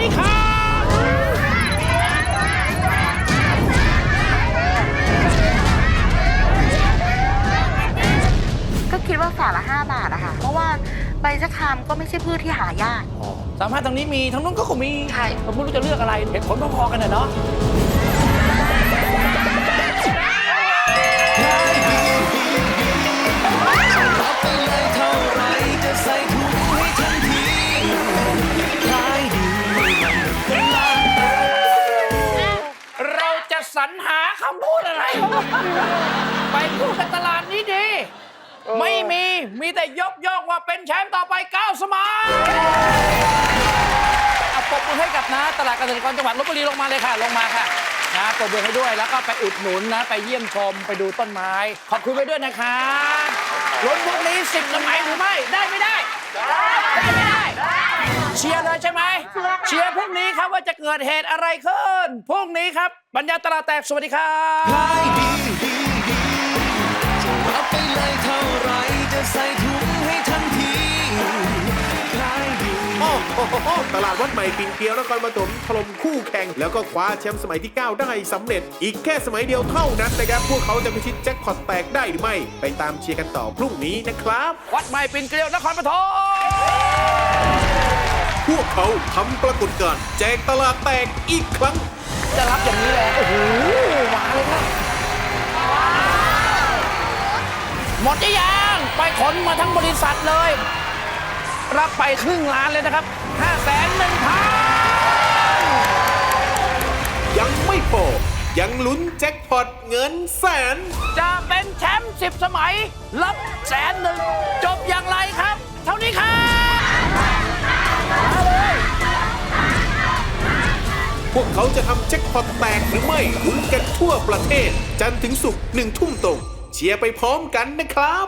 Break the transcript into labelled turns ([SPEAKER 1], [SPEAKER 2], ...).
[SPEAKER 1] ดีครับ
[SPEAKER 2] ก็คิดว่าฝาละห้าบาทอะค่ะ เพราะว่าใบชะครามก็ไม่ใช่พืชที่หายาก
[SPEAKER 1] สามารถทางนี้มีทางนู้นก็คงมี
[SPEAKER 2] ใช่
[SPEAKER 1] ผมไม่รู้จะเลือกอะไรเหตุผลพอๆกันเนาะ
[SPEAKER 3] ส
[SPEAKER 1] รรหาคำพูดอะไร ไปพูดกับตลาดนี้ดี ไม่มี มีแต่ยกย่องว่าเป็นแชมป์ต่อไป 9 สมัยเอาปรบมือให้กับนะ ตลาดเกษตรกรจังหวัดลบบุรีลงมาเลยค่ะ ลงมาค่ะ นะปรบมือให้ด้วย แล้วก็ไปอุดหนุนนะ ไปเยี่ยมชม ไปดูต้นไม้ ขอบคุณไปด้วยนะคะลุ้นพวกนี้10สมัยหรือไม่ ได้ไม่ได้ได้ไม่ได้ เชียร์เลยใช่ไหมเชียร์พรุ่งนี้ครับว่าจะเกิดเหตุอะไรขึ้นพรุ่งนี้ครับบรรยาตลาดแตกสวัสดีครับ
[SPEAKER 3] ขายดีดีดีจะรับไปเลยเท่าไรจะใส่ถุงให้ทันทีขายดี
[SPEAKER 4] โอ้โหตลาดวัดใหม่ปิ่นเกลียวนครปฐมถล่มคู่แข่ง แล้วก็คว้าแชมป์สมัยที่ 9 ได้สำเร็จ อีกแค่สมัยเดียวเท่านั้นนะครับ พวกเขาจะพิชิตแจ็คพอตแตกได้หรือไม่ ไปตามเชียร์กันต่อพรุ่งนี้นะครับ
[SPEAKER 1] วัดใหม่ปิ่นเกลียวนครปฐม
[SPEAKER 4] พวกเขาทำปรากฏการณ์แจกตลาดแตกอีกครั้ง
[SPEAKER 1] จะรับอย่างนี้เลยโอ้โหมาเลยครับหมดจะยังไปขนมาทั้งบริษัทเลย รับไปครึ่งล้านเลยนะครับ5 1 0 0 0 0พัน
[SPEAKER 4] ยังไม่พอยังลุ้นแจ็คพอตเงินแสน
[SPEAKER 1] จะเป็นแชมป์10 สมัยรับแสนหนึ่งจบอย่างไรครับ เท่านี้ครับ
[SPEAKER 4] วกเขาจะทำแจ็คพอตแตกหรือไม่ลุ้นกันทั่วประเทศ จันทร์ถึงศุกร์หนึ่งทุ่มตรงเชียร์ไปพร้อมกันนะครับ